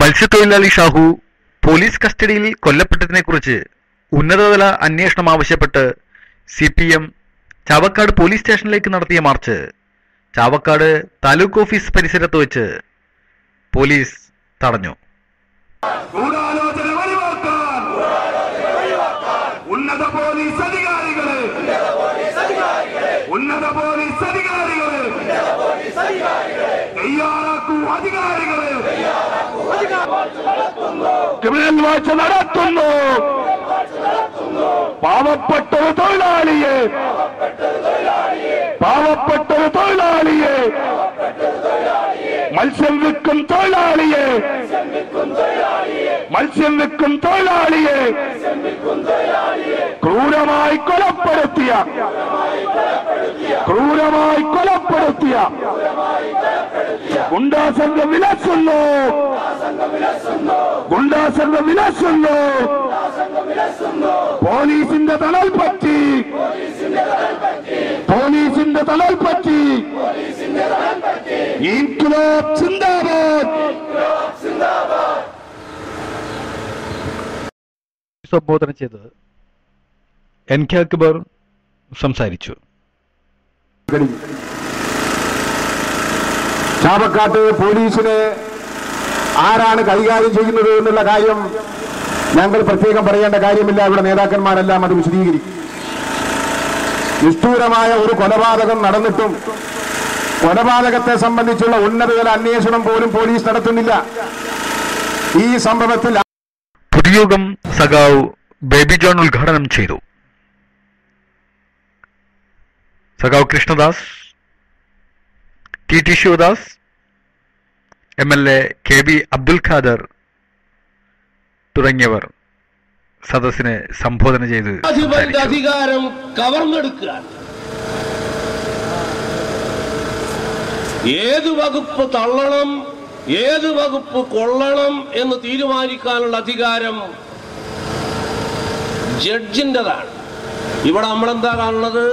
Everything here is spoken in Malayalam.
മത്സ്യത്തൊഴിലാളി ഷാഹു പോലീസ് കസ്റ്റഡിയിൽ കൊല്ലപ്പെട്ടതിനെക്കുറിച്ച് ഉന്നതതല അന്വേഷണം ആവശ്യപ്പെട്ട് C P M Chavakkad police സ്റ്റേഷനിലേക്ക് നടത്തിയ മാർച്ച് ചാവക്കാട് താലൂക്ക് ഓഫീസ് പരിസരത്ത് വെച്ച് പോലീസ് തടഞ്ഞു. ഉന്നത പോലീസ് അധികാരികൾ ഉന്നത പോലീസ് അധികാരികൾ തയ്യാറാക്കൂ അധികാരികള് ക്രിമിനൽ വാച്ച് നടത്തുന്നു പാവപ്പെട്ടൊരു തൊഴിലാളിയെ പാവപ്പെട്ടൊരു തൊഴിലാളിയെ മത്സ്യം വിൽക്കും തൊഴിലാളിയെ ക്രൂരമായി കൊലപ്പെടുത്തിയ. ക്രൂരമായി കൊലപ്പെടുത്തിയ. ഗുണ്ടാസംഘം വിലസുന്നു. ഗുണ്ടാസംഘം വിലസുന്നു. പോലീസിന്റെ തണൽ പറ്റി. പോലീസിന്റെ തണൽ പറ്റി. ഇൻക്ലാബ് സിന്ദാബാദ്. സംബോധന ചെയ്ത് എൻ കെ അക്ബർ സംസാരിച്ചു. ചാവക്കാട്ട് പോലീസിനെ ആരാണ് കൈകാര്യം ചെയ്യുന്നത് എന്നുള്ള കാര്യം ഞങ്ങൾ പ്രത്യേകം പറയേണ്ട കാര്യമില്ല. ഇവിടെ നേതാക്കന്മാരെല്ലാം അത് വിശദീകരിക്കും. നിഷ്ഠൂരമായ ഒരു കൊലപാതകം നടന്നിട്ടും കൊലപാതകത്തെ സംബന്ധിച്ചുള്ള ഉന്നതതല അന്വേഷണം പോലും പോലീസ് നടത്തുന്നില്ല. ഈ സംഭവത്തിൽ പൊതുയോഗം സഖാവ് ബേബി ജോൺ ഉദ്ഘാടനം ചെയ്തു. സഖാവ് Krishnadas T T Sivadas M L A K B Abdul Khader തുടങ്ങിയവർ സദസ്സിനെ സംബോധന ചെയ്ത് അധികാരം കവർന്നെടുക്കുക ഏത് വകുപ്പ് തള്ളണം ഏത് വകുപ്പ് കൊള്ളണം എന്ന് തീരുമാനിക്കാനുള്ള അധികാരം ജഡ്ജിന്റെതാണ്. ഇവിടെ നമ്മളെന്താ കാണുന്നത്?